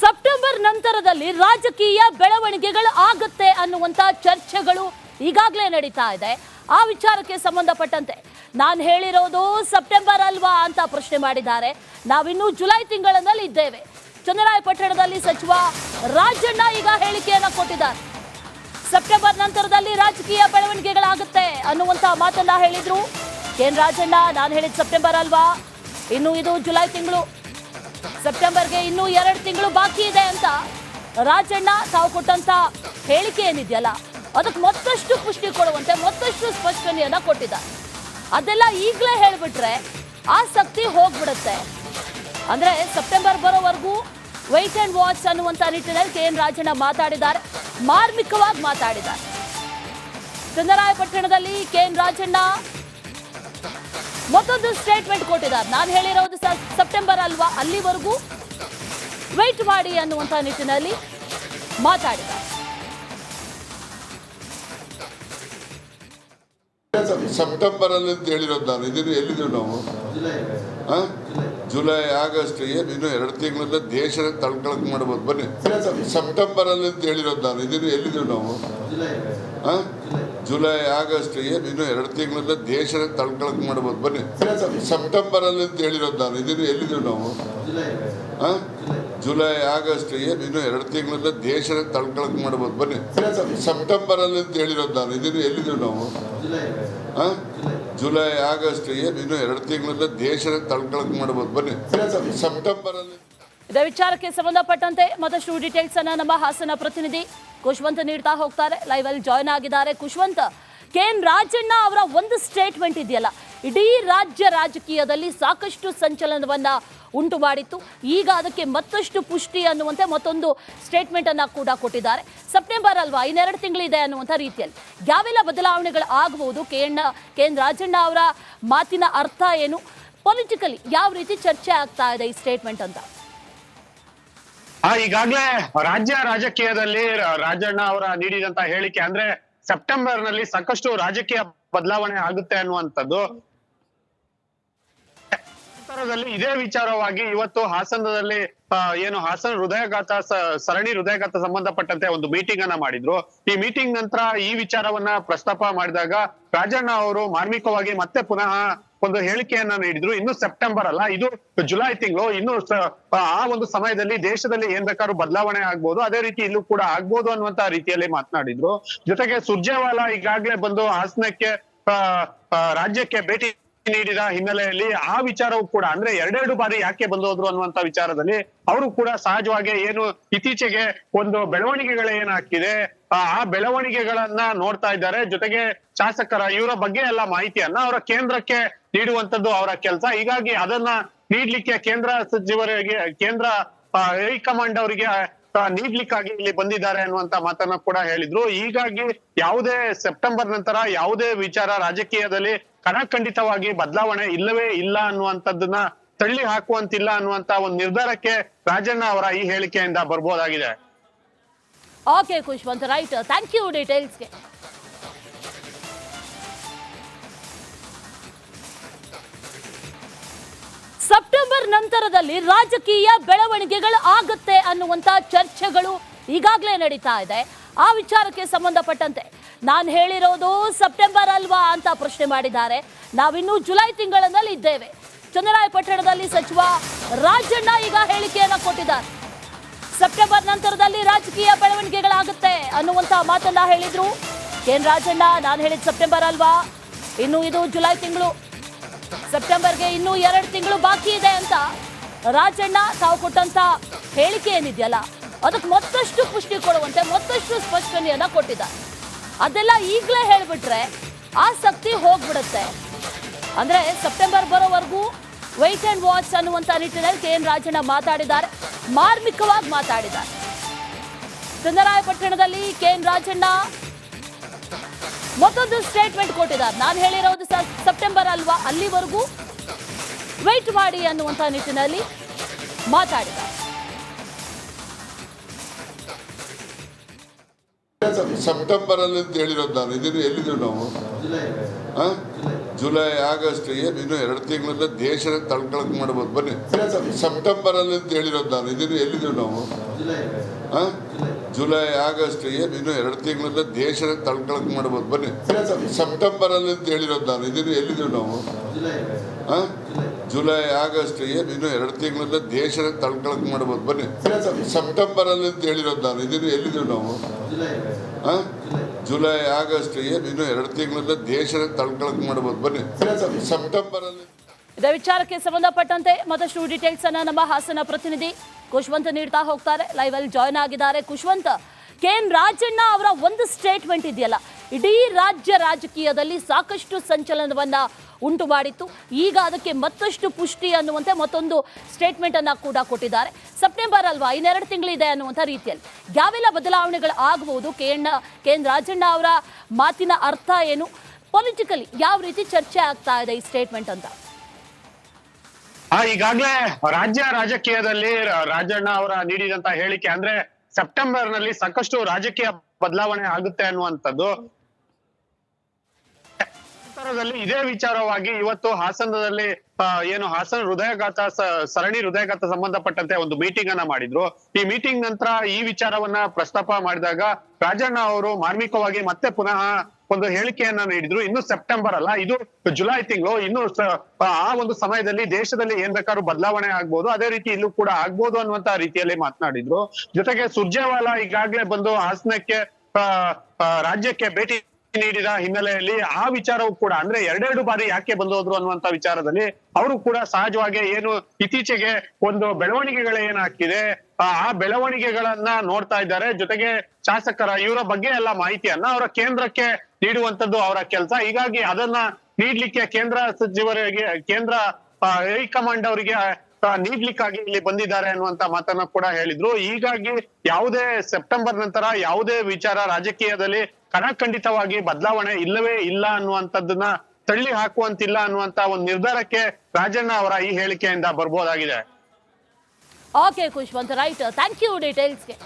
September ನಂತರದಲ್ಲಿ ರಾಜಕೀಯ ಬೆಳವಣಿಗೆಗಳು ಆಗುತ್ತೆ ಅನ್ನುವಂತ ಚರ್ಚೆಗಳು ಈಗಾಗಲೇ ನಡೀತಾ ಇದೆ. ಆ ವಿಚಾರಕ್ಕೆ ಸಂಬಂಧಪಟ್ಟಂತೆ ನಾನು ಹೇಳಿರೋದು ಸೆಪ್ಟೆಂಬರ್ ಅಲ್ವಾ ಅಂತ ಪ್ರಶ್ನೆ ಮಾಡಿದ್ದಾರೆ. ನಾವಿನ್ನೂ ಜುಲೈ ತಿಂಗಳಿನಲ್ಲಿ ಇದ್ದೇವೆ. ಚನ್ನರಾಯಪಟ್ಟಣದಲ್ಲಿ ಸಚಿವ ರಾಜಣ್ಣ ಈಗ ಹೇಳಿಕೆಯನ್ನು ಕೊಟ್ಟಿದ್ದಾರೆ. ಸೆಪ್ಟೆಂಬರ್ ನಂತರದಲ್ಲಿ ರಾಜಕೀಯ ಬೆಳವಣಿಗೆಗಳಾಗುತ್ತೆ ಅನ್ನುವಂಥ ಮಾತನ್ನ ಹೇಳಿದ್ರು. ಏನ್ ರಾಜಣ್ಣ, ನಾನು ಹೇಳಿದ ಸೆಪ್ಟೆಂಬರ್ ಅಲ್ವಾ? ಇನ್ನು ಇದು ಜುಲೈ ತಿಂಗಳು. ಸೆಪ್ಟೆಂಬರ್ಗೆ ಇನ್ನೂ ಎರಡು ತಿಂಗಳು ಬಾಕಿ ಇದೆ ಅಂತ ರಾಜಣ್ಣ ತಾವು ಕೊಟ್ಟಂತ ಹೇಳಿಕೆ ಏನಿದೆಯಲ್ಲ, ಅದಕ್ಕೆ ಮತ್ತಷ್ಟು ಪುಷ್ಟಿ ಕೊಡುವಂತೆ ಮತ್ತಷ್ಟು ಸ್ಪಷ್ಟನೆಯನ್ನ ಕೊಟ್ಟಿದ್ದಾರೆ. ಅದೆಲ್ಲ ಈಗಲೇ ಹೇಳಿಬಿಟ್ರೆ ಆಸಕ್ತಿ ಹೋಗ್ಬಿಡುತ್ತೆ. ಅಂದ್ರೆ ಸೆಪ್ಟೆಂಬರ್ ಬರೋವರೆಗೂ ವೈಟ್ ಅಂಡ್ ವಾಚ್ ಅನ್ನುವಂತ ನಿಟ್ಟಿನಲ್ಲಿ ಕೆ ಎನ್ ರಾಜಣ್ಣ ಮಾತಾಡಿದ್ದಾರೆ, ಮಾರ್ಮಿಕವಾಗಿ ಮಾತಾಡಿದ್ದಾರೆ. ಚಂದರಾಯಪಟ್ಟಣದಲ್ಲಿ ಕೆ ಎನ್ ರಾಜಣ್ಣ ಮತ್ತೊಂದು ಸ್ಟೇಟ್ಮೆಂಟ್ ಕೊಟ್ಟಿದ್ದಾರೆ. ನಾನು ಹೇಳಿರೋದು ಸೆಪ್ಟೆಂಬರ್ ಅಲ್ವಾ? ಅಲ್ಲಿವರೆಗೂ ವೆಯ್ಟ್ ಮಾಡಿ ಅನ್ನುವಂಥ ನಿಟ್ಟಿನಲ್ಲಿ ಮಾತಾಡಿದ್ದಾರೆ. ಸೆಪ್ಟೆಂಬರ್ ಅಲ್ಲಿ ಅಂತ ಹೇಳಿರೋದು ನಾನು. ಇದೀವಿ ಎಲ್ಲಿದ್ದೀವಿ ನಾವು? ಆ? ಜುಲೈ ಆಗಸ್ಟ್ ಏನು? ಇನ್ನು ಎರಡು ತಿಂಗಳಿಂದ ದೇಶದ ತಳ್ಕಳಕ್ ಮಾಡ್ಬೋದು. ಬನ್ನಿ. ಸೆಪ್ಟೆಂಬರ್ ಅಲ್ಲಿ ಅಂತ ಹೇಳಿರೋದು ನಾನು. ಇದೀವಿ ಎಲ್ಲಿದ್ದೀವಿ ನಾವು? ಆ? ಜುಲೈ ಆಗಸ್ಟ್ ಏನು ಇನ್ನು ಎರಡು ತಿಂಗಳಲ್ಲ ದೇಶದ ತಳ್ಕೊಳಕ್ ಮಾಡ್ಬೋದು. ಬನ್ನಿ. ಸೆಪ್ಟೆಂಬರ್ ಅಲ್ಲಿ ಅಂತ ಹೇಳಿರೋದು ನಾನು. ಇದೀವಿ ಎಲ್ಲಿದ್ದೀವಿ ನಾವು? ಜುಲೈ. ಆಗಸ್ಟ್ ಏನು ಇನ್ನು ಎರಡು ತಿಂಗಳಲ್ಲ ದೇಶದ ತಳ್ಕೊಳಕ್ ಮಾಡ್ಬೋದು. ಬನ್ನಿ. ಸೆಪ್ಟೆಂಬರ್ ಅಲ್ಲಿ ಅಂತ ಹೇಳಿರೋದು ನಾನು. ಇದೀವಿ ಎಲ್ಲಿದ್ದೀವಿ ನಾವು? ಜುಲೈ. ಆಗಸ್ಟ್ ಏನು ಇನ್ನು ಎರಡು ತಿಂಗಳಲ್ಲ ದೇಶದ ತಳ್ಕೊಳಕ್ ಮಾಡ್ಬೋದು. ಬನ್ನಿ. ಸೆಪ್ಟೆಂಬರ್ ಅಲ್ಲಿ ಇದೇ ವಿಚಾರಕ್ಕೆ ಸಂಬಂಧಪಟ್ಟಂತೆ ಮತ್ತಷ್ಟು ಡೀಟೇಲ್ಸ್ ಅನ್ನ ನಮ್ಮ ಹಾಸನ ಪ್ರತಿನಿಧಿ ಕುಶ್ವಂತ್ ನೀಡ್ತಾ ಹೋಗ್ತಾರೆ. ಲೈವ್ ಅಲ್ಲಿ ಜಾಯ್ನ್ ಆಗಿದ್ದಾರೆ. ಕುಶ್ವಂತ್ ಕೆ ಎನ್ ರಾಜಣ್ಣ ಅವರ ಒಂದು ಸ್ಟೇಟ್ಮೆಂಟ್ ಇದೆಯಲ್ಲ? ಇಡೀ ರಾಜ್ಯ ರಾಜಕೀಯದಲ್ಲಿ ಸಾಕಷ್ಟು ಸಂಚಲನವನ್ನ ಉಂಟು ಮಾಡಿತ್ತು. ಈಗ ಅದಕ್ಕೆ ಮತ್ತಷ್ಟು ಪುಷ್ಟಿ ಅನ್ನುವಂತೆ ಮತ್ತೊಂದು ಸ್ಟೇಟ್ಮೆಂಟ್ ಅನ್ನ ಕೂಡ ಕೊಟ್ಟಿದ್ದಾರೆ. ಸೆಪ್ಟೆಂಬರ್ ಅಲ್ವಾ? ಇನ್ನೆರಡು ತಿಂಗಳಿದೆ ಅನ್ನುವಂಥ ರೀತಿಯಲ್ಲಿ. ಯಾವೆಲ್ಲ ಬದಲಾವಣೆಗಳು ಆಗಬಹುದು K N K N Rajanna ಅವರ ಮಾತಿನ ಅರ್ಥ ಏನು? ಪೊಲಿಟಿಕಲಿ ಯಾವ ರೀತಿ ಚರ್ಚೆ ಆಗ್ತಾ ಇದೆ ಈ ಸ್ಟೇಟ್ಮೆಂಟ್ ಅಂತ? ಆ, ಈಗಾಗ್ಲೇ ರಾಜ್ಯ ರಾಜಕೀಯದಲ್ಲಿ ರಾಜಣ್ಣ ಅವರ ನೀಡಿದಂತ ಹೇಳಿಕೆ ಅಂದ್ರೆ ಸೆಪ್ಟೆಂಬರ್ನಲ್ಲಿ ಸಾಕಷ್ಟು ರಾಜಕೀಯ ಬದಲಾವಣೆ ಆಗುತ್ತೆ ಅನ್ನುವಂಥದ್ದು. ಇದೇ ವಿಚಾರವಾಗಿ ಇವತ್ತು ಹಾಸನದಲ್ಲಿ ಏನು ಹಾಸನ ಹೃದಯಘಾತ ಸರಣಿ ಹೃದಯಘಾತ ಸಂಬಂಧಪಟ್ಟಂತೆ ಒಂದು ಮೀಟಿಂಗ್ ಅನ್ನ ಮಾಡಿದ್ರು. ಈ ಮೀಟಿಂಗ್ ನಂತರ ಈ ವಿಚಾರವನ್ನ ಪ್ರಸ್ತಾಪ ಮಾಡಿದಾಗ ರಾಜಣ್ಣ ಅವರು ಮಾರ್ಮಿಕವಾಗಿ ಮತ್ತೆ ಪುನಃ ಒಂದು ಹೇಳಿಕೆಯನ್ನ ನೀಡಿದ್ರು. ಇನ್ನು ಸೆಪ್ಟೆಂಬರ್ ಅಲ್ಲ, ಇದು ಜುಲೈ ತಿಂಗಳು. ಇನ್ನು ಆ ಒಂದು ಸಮಯದಲ್ಲಿ ದೇಶದಲ್ಲಿ ಏನ್ ಬೇಕಾದ್ರೂ ಬದಲಾವಣೆ ಆಗ್ಬೋದು. ಅದೇ ರೀತಿ ಇಲ್ಲೂ ಕೂಡ ಆಗ್ಬೋದು ಅನ್ನುವಂತ ರೀತಿಯಲ್ಲಿ ಮಾತನಾಡಿದ್ರು. ಜೊತೆಗೆ ಸುರ್ಜೇವಾಲಾ ಈಗಾಗ್ಲೇ ಬಂದು ಹಾಸನಕ್ಕೆ ರಾಜ್ಯಕ್ಕೆ ಭೇಟಿ ನೀಡಿದ ಹಿನ್ನೆಲೆಯಲ್ಲಿ ಆ ವಿಚಾರವೂ ಕೂಡ ಅಂದ್ರೆ ಎರಡೆರಡು ಬಾರಿ ಯಾಕೆ ಬಂದೋದ್ರು ಅನ್ನುವಂತ ವಿಚಾರದಲ್ಲಿ ಅವರು ಕೂಡ ಸಹಜವಾಗಿ ಏನು ಇತ್ತೀಚೆಗೆ ಒಂದು ಬೆಳವಣಿಗೆಗಳ ಏನಾಗ್ತಿದೆ ಆ ಬೆಳವಣಿಗೆಗಳನ್ನ ನೋಡ್ತಾ ಇದ್ದಾರೆ. ಜೊತೆಗೆ ಶಾಸಕರ ಇವರ ಬಗ್ಗೆ ಎಲ್ಲ ಮಾಹಿತಿಯನ್ನ ಅವರ ಕೇಂದ್ರಕ್ಕೆ ನೀಡುವಂತದ್ದು ಅವರ ಕೆಲಸ. ಹೀಗಾಗಿ ಅದನ್ನ ನೀಡ್ಲಿಕ್ಕೆ ಕೇಂದ್ರ ಸಚಿವರಿಗೆ, ಕೇಂದ್ರ ಹೈಕಮಾಂಡ್ ಅವರಿಗೆ ನೀಡ್ಲಿಕ್ಕಾಗಿ ಇಲ್ಲಿ ಬಂದಿದ್ದಾರೆ ಅನ್ನುವಂತ ಮಾತನ್ನ ಕೂಡ ಹೇಳಿದ್ರು. ಹೀಗಾಗಿ ಯಾವುದೇ ಸೆಪ್ಟೆಂಬರ್ ನಂತರ ಯಾವುದೇ ವಿಚಾರ ರಾಜಕೀಯದಲ್ಲಿ ಕಣಖಂಡಿತವಾಗಿ ಬದಲಾವಣೆ ಇಲ್ಲವೇ ಇಲ್ಲ ಅನ್ನುವಂಥದ್ದನ್ನ ತಳ್ಳಿ ಹಾಕುವಂತಿಲ್ಲ ಅನ್ನುವಂತ ಒಂದು ನಿರ್ಧಾರಕ್ಕೆ ರಾಜಣ್ಣ ಅವರ ಈ ಹೇಳಿಕೆಯಿಂದ ಬರ್ಬೋದಾಗಿದೆ. Okay Khushwant right thank you ಡೀಟೇಲ್ಸ್ಗೆ September ನಂತರದಲ್ಲಿ ರಾಜಕೀಯ ಬೆಳವಣಿಗೆಗಳು ಆಗುತ್ತೆ ಅನ್ನುವಂತ ಚರ್ಚೆಗಳು ಈಗಾಗಲೇ ನಡೀತಾ ಇದೆ. ಆ ವಿಚಾರಕ್ಕೆ ಸಂಬಂಧಪಟ್ಟಂತೆ ನಾನು ಹೇಳಿರೋದು ಸೆಪ್ಟೆಂಬರ್ ಅಲ್ವಾ ಅಂತ ಪ್ರಶ್ನೆ ಮಾಡಿದ್ದಾರೆ. ನಾವಿನ್ನೂ ಜುಲೈ ತಿಂಗಳಿನಲ್ಲಿ ಇದ್ದೇವೆ. ಚನ್ನರಾಯಪಟ್ಟಣದಲ್ಲಿ ಸಚಿವ ರಾಜಣ್ಣ ಈಗ ಹೇಳಿಕೆಯನ್ನ ಕೊಟ್ಟಿದ್ದಾರೆ. ಸೆಪ್ಟೆಂಬರ್ ನಂತರದಲ್ಲಿ ರಾಜಕೀಯ ಬೆಳವಣಿಗೆಗಳಾಗುತ್ತೆ ಅನ್ನುವಂತ ಮಾತನ್ನ ಹೇಳಿದ್ರು. ಏನ್ ರಾಜಣ್ಣ, ನಾನು ಹೇಳಿದ ಸೆಪ್ಟೆಂಬರ್ ಅಲ್ವಾ? ಇನ್ನು ಇದು ಜುಲೈ ತಿಂಗಳು. ಸೆಪ್ಟೆಂಬರ್ಗೆ ಇನ್ನೂ ಎರಡು ತಿಂಗಳು ಬಾಕಿ ಇದೆ ಅಂತ ರಾಜಣ್ಣ ತಾವು ಕೊಟ್ಟಂತ ಹೇಳಿಕೆ ಏನಿದೆಯಲ್ಲ, ಅದಕ್ಕೆ ಮತ್ತಷ್ಟು ಪುಷ್ಟಿ ಕೊಡುವಂತೆ ಮತ್ತಷ್ಟು ಸ್ಪಷ್ಟನೆಯನ್ನ ಕೊಟ್ಟಿದ್ದ ಅದೆಲ್ಲ ಈಗಲೇ ಹೇಳ್ಬಿಟ್ರೆ ಆಸಕ್ತಿ ಹೋಗ್ಬಿಡುತ್ತೆ. ಅಂದ್ರೆ ಸೆಪ್ಟೆಂಬರ್ ಬರೋವರೆಗೂ ವೈಟ್ ಅಂಡ್ ವಾಚ್ ಅನ್ನುವಂತ ನಿಟ್ಟಿನಲ್ಲಿ ಕೆ ಎನ್ ರಾಜಣ್ಣ ಮಾತಾಡಿದ್ದಾರೆ, ಮಾರ್ಮಿಕವಾಗಿ ಮಾತಾಡಿದ್ದಾರೆ. ಚಂದರಾಯಪಟ್ಟಣದಲ್ಲಿ ಕೆ ಎನ್ ರಾಜಣ್ಣ ಮತ್ತೊಂದು ಸ್ಟೇಟ್ಮೆಂಟ್ ಕೊಟ್ಟಿದ್ದಾರೆ. ನಾನು ಹೇಳಿರೋದು ಸೆಪ್ಟೆಂಬರ್ ಅಲ್ವಾ? ಅಲ್ಲಿವರೆಗೂ ವೆಯ್ಟ್ ಮಾಡಿ ಅನ್ನುವಂಥ ನಿಟ್ಟಿನಲ್ಲಿ ಮಾತಾಡಿದ್ದಾರೆ. ಸೆಪ್ಟೆಂಬರ್ ಅಲ್ಲಿ ಅಂತ ಹೇಳಿರೋದು ನಾನು. ಇದನ್ನು ಎಲ್ಲಿದ್ದೀವಿ ನಾವು? ಜುಲೈ ಆಗಸ್ಟ್ ಏನು? ಇನ್ನು ಎರಡು ತಿಂಗಳಿಂದ ದೇಶ ತಳ್ಕೊಳಕ್ ಮಾಡ್ಬೋದು. ಬನ್ನಿ. ಸೆಪ್ಟೆಂಬರ್ ಅಲ್ಲಿ ಅಂತ ಹೇಳಿರೋದು ನಾನು. ಇದನ್ನು ಎಲ್ಲಿದ್ದೀವಿ ನಾವು? ಜುಲೈ ಆಗಸ್ಟ್ ಏನು ಇನ್ನು ಎರಡು ತಿಂಗಳಲ್ಲ ದೇಶದ ತಳ್ಕಳಕ್ ಮಾಡ್ಬೋದು. ಬನ್ನಿ. ಸೆಪ್ಟೆಂಬರ್ ಅಲ್ಲಿ ಅಂತ ಹೇಳಿರೋದು ನಾನು. ಇದನ್ನು ಎಲ್ಲಿದ್ದೀವಿ ನಾವು? ಹಾಂ? ಜುಲೈ ಆಗಸ್ಟ್ ಏನು ಇನ್ನು ಎರಡು ತಿಂಗಳಲ್ಲ ದೇಶದ ತಳ್ಕಳಕ್ ಮಾಡ್ಬೋದು. ಬನ್ನಿ. ಸೆಪ್ಟೆಂಬರ್ ಅಲ್ಲಿ ಅಂತ ಹೇಳಿರೋದು ನಾನು. ಇದನ್ನು ಎಲ್ಲಿದ್ದೀವಿ ನಾವು? ಹಾಂ? ಜುಲೈ ಆಗಸ್ಟ್ ಏನು ಇನ್ನು ಎರಡು ತಿಂಗಳಲ್ಲ ದೇಶದ ತಳ್ಕಳಕ್ ಮಾಡ್ಬೋದು. ಬನ್ನಿ. ಸೆಪ್ಟೆಂಬರ್ ಅಲ್ಲಿ ಇದೇ ವಿಚಾರಕ್ಕೆ ಸಂಬಂಧಪಟ್ಟಂತೆ ಮತ್ತಷ್ಟು ಡೀಟೇಲ್ಸ್ ಅನ್ನ ನಮ್ಮ ಹಾಸನ ಪ್ರತಿನಿಧಿ ಕುಶ್ವಂತ್ ನೀಡ್ತಾ ಹೋಗ್ತಾರೆ. ಲೈವ್ ಅಲ್ಲಿ ಜಾಯ್ನ್ ಆಗಿದ್ದಾರೆ. ಕುಶ್ವಂತ್ ಕೆ ಎನ್ ರಾಜಣ್ಣ ಅವರ ಒಂದು ಸ್ಟೇಟ್ಮೆಂಟ್ ಇದೆಯಲ್ಲ? ಇಡೀ ರಾಜ್ಯ ರಾಜಕೀಯದಲ್ಲಿ ಸಾಕಷ್ಟು ಸಂಚಲನವನ್ನ ಉಂಟು ಮಾಡಿತ್ತು. ಈಗ ಅದಕ್ಕೆ ಮತ್ತಷ್ಟು ಪುಷ್ಟಿ ಅನ್ನುವಂತೆ ಮತ್ತೊಂದು ಸ್ಟೇಟ್ಮೆಂಟ್ ಅನ್ನ ಕೂಡ ಕೊಟ್ಟಿದ್ದಾರೆ. ಸೆಪ್ಟೆಂಬರ್ ಅಲ್ವಾ? ಇನ್ನೆರಡು ತಿಂಗಳಿದೆ ಅನ್ನುವಂಥ ರೀತಿಯಲ್ಲಿ. ಯಾವೆಲ್ಲ ಬದಲಾವಣೆಗಳು ಆಗಬಹುದು K N K N Rajanna ಅವರ ಮಾತಿನ ಅರ್ಥ ಏನು? ಪೊಲಿಟಿಕಲಿ ಯಾವ ರೀತಿ ಚರ್ಚೆ ಆಗ್ತಾ ಇದೆ ಈ ಸ್ಟೇಟ್ಮೆಂಟ್ ಅಂತ? ಆ, ಈಗಾಗ್ಲೇ ರಾಜ್ಯ ರಾಜಕೀಯದಲ್ಲಿ ರಾಜಣ್ಣ ಅವರ ನೀಡಿದಂತ ಹೇಳಿಕೆ ಅಂದ್ರೆ ಸೆಪ್ಟೆಂಬರ್ನಲ್ಲಿ ಸಾಕಷ್ಟು ರಾಜಕೀಯ ಬದಲಾವಣೆ ಆಗುತ್ತೆ ಅನ್ನುವಂಥದ್ದು. ಇದೇ ವಿಚಾರವಾಗಿ ಇವತ್ತು ಹಾಸನದಲ್ಲಿ ಏನು ಹಾಸನ ಹೃದಯಘಾತ ಸರಣಿ ಹೃದಯಘಾತ ಸಂಬಂಧಪಟ್ಟಂತೆ ಒಂದು ಮೀಟಿಂಗ್ ಅನ್ನ ಮಾಡಿದ್ರು. ಈ ಮೀಟಿಂಗ್ ನಂತರ ಈ ವಿಚಾರವನ್ನ ಪ್ರಸ್ತಾಪ ಮಾಡಿದಾಗ ರಾಜಣ್ಣ ಅವರು ಮಾರ್ಮಿಕವಾಗಿ ಮತ್ತೆ ಪುನಃ ಒಂದು ಹೇಳಿಕೆಯನ್ನ ನೀಡಿದ್ರು. ಇನ್ನು ಸೆಪ್ಟೆಂಬರ್ ಅಲ್ಲ, ಇದು ಜುಲೈ ತಿಂಗಳು. ಇನ್ನು ಆ ಒಂದು ಸಮಯದಲ್ಲಿ ದೇಶದಲ್ಲಿ ಏನ್ ಬೇಕಾದ್ರೂ ಬದಲಾವಣೆ ಆಗ್ಬೋದು. ಅದೇ ರೀತಿ ಇಲ್ಲೂ ಕೂಡ ಆಗ್ಬೋದು ಅನ್ನುವಂತ ರೀತಿಯಲ್ಲಿ ಮಾತನಾಡಿದ್ರು. ಜೊತೆಗೆ ಸುರ್ಜೇವಾಲಾ ಈಗಾಗ್ಲೇ ಬಂದು ಹಾಸನಕ್ಕೆ ರಾಜ್ಯಕ್ಕೆ ಭೇಟಿ ನೀಡಿದ ಹಿನ್ನೆಲೆಯಲ್ಲಿ ಆ ವಿಚಾರವೂ ಕೂಡ ಅಂದ್ರೆ ಎರಡೆರಡು ಬಾರಿ ಯಾಕೆ ಬಂದು ಹೋದ್ರು ಅನ್ನುವಂತ ವಿಚಾರದಲ್ಲಿ ಅವರು ಕೂಡ ಸಹಜವಾಗಿ ಏನು ಇತ್ತೀಚೆಗೆ ಒಂದು ಬೆಳವಣಿಗೆಗಳ ಏನಾಗ್ತಿದೆ ಆ ಬೆಳವಣಿಗೆಗಳನ್ನ ನೋಡ್ತಾ ಇದ್ದಾರೆ. ಜೊತೆಗೆ ಶಾಸಕರ ಇವರ ಬಗ್ಗೆ ಎಲ್ಲ ಮಾಹಿತಿಯನ್ನ ಅವರ ಕೇಂದ್ರಕ್ಕೆ ನೀಡುವಂತದ್ದು ಅವರ ಕೆಲಸ. ಹೀಗಾಗಿ ಅದನ್ನ ನೀಡ್ಲಿಕ್ಕೆ ಕೇಂದ್ರ ಸಚಿವರಿಗೆ, ಕೇಂದ್ರ ಹೈಕಮಾಂಡ್ ಅವರಿಗೆ ನೀಡ್ಲಿಕ್ಕಾಗಿ ಇಲ್ಲಿ ಬಂದಿದ್ದಾರೆ ಅನ್ನುವಂತ ಮಾತನ್ನ ಕೂಡ ಹೇಳಿದ್ರು. ಹೀಗಾಗಿ ಯಾವುದೇ ಸೆಪ್ಟೆಂಬರ್ ನಂತರ ಯಾವುದೇ ವಿಚಾರ ರಾಜಕೀಯದಲ್ಲಿ ಕಣಖಂಡಿತವಾಗಿ ಬದಲಾವಣೆ ಇಲ್ಲವೇ ಇಲ್ಲ ಅನ್ನುವಂಥದ್ದನ್ನ ತಳ್ಳಿ ಹಾಕುವಂತಿಲ್ಲ ಅನ್ನುವಂತ ಒಂದು ನಿರ್ಧಾರಕ್ಕೆ ರಾಜಣ್ಣ ಅವರ ಈ ಹೇಳಿಕೆಯಿಂದ ಬರ್ಬೋದಾಗಿದೆ. Okay Khushwant right thank you ಡೀಟೇಲ್ಸ್ಗೆ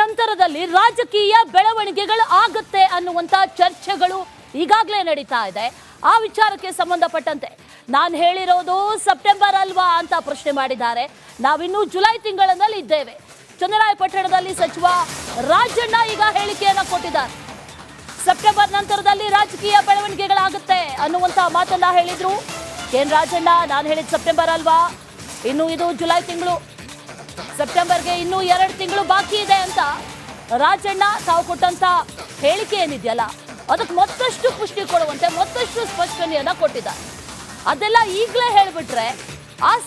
ನಂತರದಲ್ಲಿ ರಾಜಕೀಯ ಬೆಳವಣಿಗೆಗಳು ಆಗುತ್ತೆ ಅನ್ನುವಂಥ ಚರ್ಚೆಗಳು ಈಗಾಗಲೇ ನಡೀತಾ ಇದೆ. ಆ ವಿಚಾರಕ್ಕೆ ಸಂಬಂಧಪಟ್ಟಂತೆ ನಾನು ಹೇಳಿರೋದು ಸೆಪ್ಟೆಂಬರ್ ಅಲ್ವಾ ಅಂತ ಪ್ರಶ್ನೆ ಮಾಡಿದ್ದಾರೆ. ನಾವಿನ್ನೂ ಜುಲೈ ತಿಂಗಳಲ್ಲಿ ಇದ್ದೇವೆ. ಚನ್ನರಾಯಪಟ್ಟಣದಲ್ಲಿ ಸಚಿವ ರಾಜಣ್ಣ ಈಗ ಹೇಳಿಕೆಯನ್ನು ಕೊಟ್ಟಿದ್ದಾರೆ. ಸೆಪ್ಟೆಂಬರ್ ನಂತರದಲ್ಲಿ ರಾಜಕೀಯ ಬೆಳವಣಿಗೆಗಳಾಗುತ್ತೆ ಅನ್ನುವಂತ ಮಾತನ್ನ ಹೇಳಿದ್ರು. ಏನ್ ರಾಜಣ್ಣ, ನಾನು ಹೇಳಿದ ಸೆಪ್ಟೆಂಬರ್ ಅಲ್ವಾ? ಇನ್ನು ಇದು ಜುಲೈ ತಿಂಗಳು. ಸೆಪ್ಟೆಂಬರ್ಗೆ ಇನ್ನೂ ಎರಡು ತಿಂಗಳು ಬಾಕಿ ಇದೆ ಅಂತ ರಾಜಣ್ಣ ತಾವು ಕೊಟ್ಟಂತ ಹೇಳಿಕೆ ಏನಿದೆಯಲ್ಲ, ಅದಕ್ಕೆ ಮತ್ತಷ್ಟು ಪುಷ್ಟಿ ಕೊಡುವಂತೆ ಮತ್ತಷ್ಟು ಸ್ಪಷ್ಟನೆಯನ್ನ ಕೊಟ್ಟಿದ್ದಾರೆ. ಅದೆಲ್ಲ ಈಗಲೇ ಹೇಳಿಬಿಟ್ರೆ ಆ